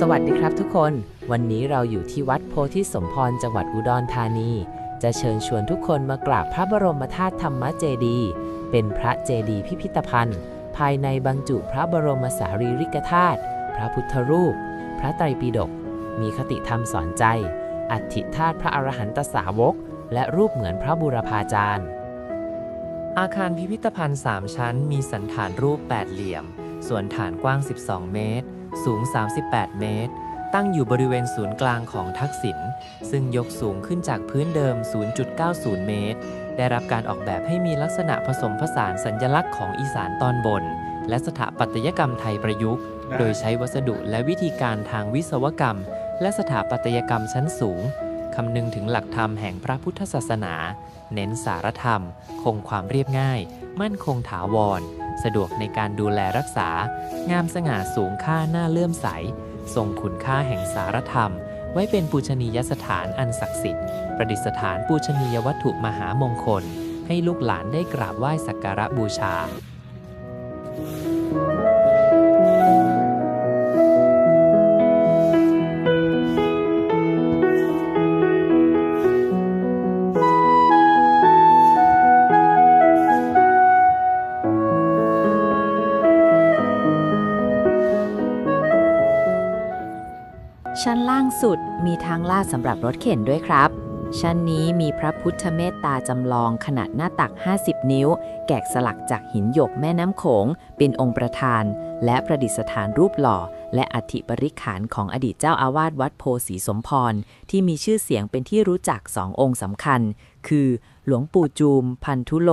สวัสดีครับทุกคน วันนี้เราอยู่ที่วัดโพธิสมพรจังหวัดอุดรธานี จะเชิญชวนทุกคนมากราบพระบรมธาตุธรรมเจดี เป็นพระเจดีพิพิธภัณฑ์ ภายในบรรจุพระบรมสารีริกธาตุพระพุทธรูป พระไตรปิฎกมีคติธรรมสอนใจ อัฐิธาตุพระอรหันตสาวก และรูปเหมือนพระบูรพาจารย์ อาคารพิพิธภัณฑ์ 3 ชั้น มีสันฐานรูปแปดเหลี่ยม ส่วนฐานกว้าง 12 เมตร สูง 38 เมตร ตั้งอยู่บริเวณศูนย์กลางของทักษิณซึ่งยกสูงขึ้นจากพื้นเดิม 0.90 เมตร ได้รับการออกแบบให้มีลักษณะผสมผสานสัญลักษณ์ของอีสานตอนบน และสถาปัตยกรรมไทยประยุกต์ โดยใช้วัสดุและวิธีการทางวิศวกรรม และสถาปัตยกรรมชั้นสูงคำนึงถึงหลักธรรมแห่งพระพุทธศาสนา เน้นสารธรรม คงความเรียบง่าย มั่นคงถาวร สะดวกในการดูแลรักษา งามสง่าสูงค่าหน้าเลื่อมใส ทรงคุณค่าแห่งสารธรรม ไว้เป็นปูชนียสถานอันศักดิ์สิทธิ์ ประดิษฐานปูชนียวัตถุมหามงคล ให้ลูกหลานได้กราบไหว้สักการะบูชา ชั้นล่างสุดมีทางลาดสำหรับรถเข็นด้วยครับ ชั้นนี้มีพระพุทธเมตตาจำลองขนาดหน้าตัก 50 นิ้ว แกะสลักจากหินหยกแม่น้ำโขง เป็นองค์ประธาน และประดิษฐานรูปหล่อ และอัฐิปริขารของอดีตเจ้าอาวาสวัดโพสีสมพร ที่มีชื่อเสียงเป็นที่รู้จักสององค์สำคัญ คือหลวงปู่จูม พันธุโล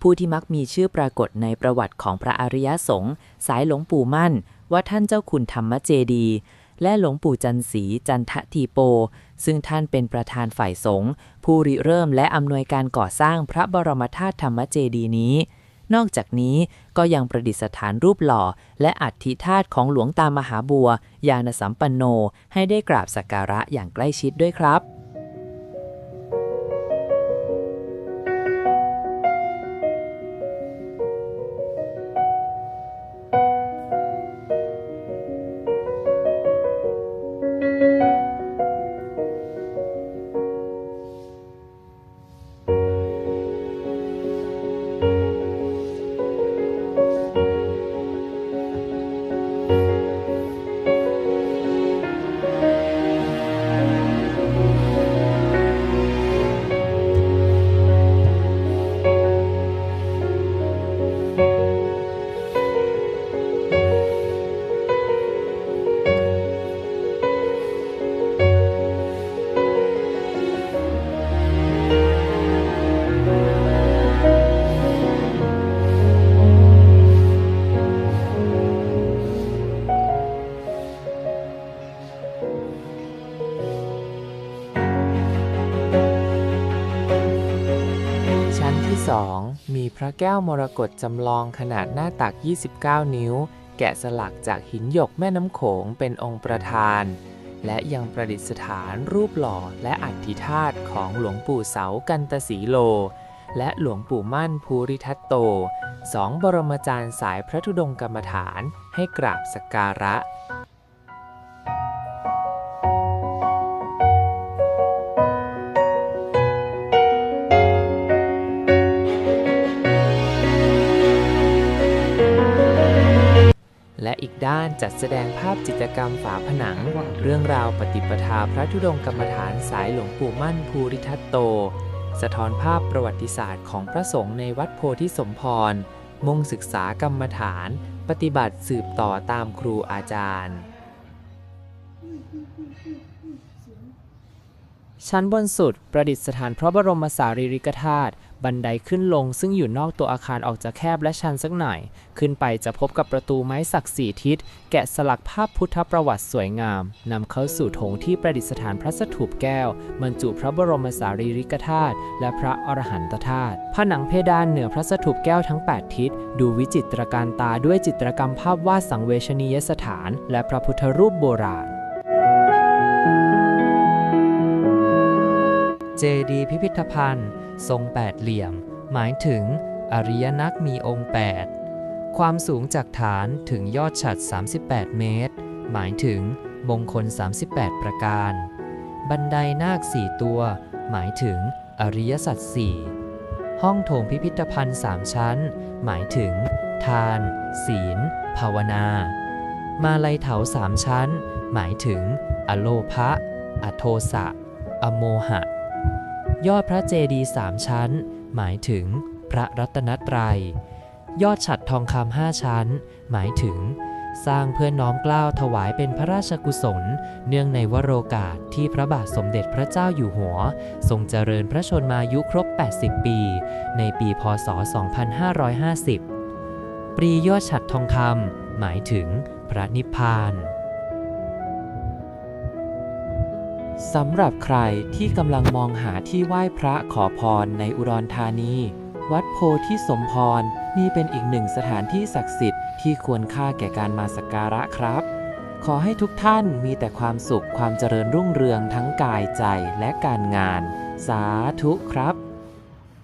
ผู้ที่มักมีชื่อปรากฏในประวัติของพระอริยสงฆ์สายหลวงปู่มั่น ว่าท่านเจ้าคุณธรรมเจดี และหลวงปู่จันสีจันททีโป ซึ่งท่านเป็นประธานฝ่ายสงฆ์ผู้ริเริ่มและอำนวยการก่อสร้างพระบรมธาตุธรรมเจดีย์นี้ นอกจากนี้ก็ยังประดิษฐานรูปหล่อ และอัฐิธาตุของหลวงตามหาบัวยานสัมปันโน ให้ได้กราบสักการะอย่างใกล้ชิดด้วยครับ 2 มีพระแก้วมรกตจำลองขนาดหน้าตัก 29 นิ้ว แกะสลักจากหินหยกแม่น้ำโขงเป็นองค์ประธาน และยังประดิษฐานรูปหล่อและอัฐิธาตุของหลวงปู่เสากันตสีโล และหลวงปู่มั่นภูริทัตโตสองบรมจารย์สายพระธุดงกรรมฐานให้กราบสักการะและานจัดแสดงภาพจิตรกรรมฝาผนัง เรื่องราวปฏิปทาพระธุดงกรรมฐานสายหลวงปู่มั่นภูริทัตโต สะท้อนภาพประวัติศาสตร์ของพระสงฆ์ในวัดโพธิสมพรมุ่งศึกษากรรมฐาน ปฏิบัติสืบต่อตามครูอาจารย์ ชั้นบนสุดประดิษฐานพระบรมสารีริกธาตุบันไดขึ้นลงซึ่งอยู่นอกตัวอาคารออกจะแคบและชันสักหน่อย ขึ้นไปจะพบกับประตูไม้สักสี่ทิศ แกะสลักภาพพุทธประวัติสวยงามนำเข้าสู่โถงที่ประดิษฐานพระสถูปแก้ว บรรจุพระบรมสารีริกธาตุและพระอรหันตธาตุผนังเพดานเหนือพระสถูปแก้วทั้ง 8 ทิศ ดูวิจิตรการตาด้วยจิตรกรรมภาพวาดสังเวชนียสถาน และพระพุทธรูปโบราณ จดีย์พิพิธภัณฑ์ ทรงแปดเหลี่ยม หมายถึง อริยนักมีองค์ 8 ความสูงจากฐานถึงยอดฉัด 38 เมตร หมายถึง มงคล 38 ประการ บันไดนาคสี่ตัว หมายถึง อริยสัจสี่ห้องโถงพิพิธภัณฑ์สามชั้น หมายถึง ทาน ศีล ภาวนา มาลัยเถาสามชั้น หมายถึง อโลภะ อโทสะ อโมหะ ยอดพระเจดีย์สามชั้น หมายถึงพระรัตนตรัย ยอดฉัดทองคำห้าชั้น หมายถึง สร้างเพื่อน้อมกล้าวถวายเป็นพระราชกุศล เนื่องในวโรกาสที่พระบาทสมเด็จพระเจ้าอยู่หัว ทรงเจริญพระชนมายุครบ 80 ปี ในปีพศ 2550 ปรียอดฉัดทองคำหมายถึงพระนิพพาน สำหรับใครที่กำลังมองหาที่ไหว้พระขอพรในอุดรธานี วัดโพธิสมพรนี่เป็นอีกหนึ่งสถานที่ศักดิ์สิทธิ์ที่ควรค่าแก่การมาสักการะครับ ขอให้ทุกท่านมีแต่ความสุขความเจริญรุ่งเรืองทั้งกายใจและการงาน สาธุครับ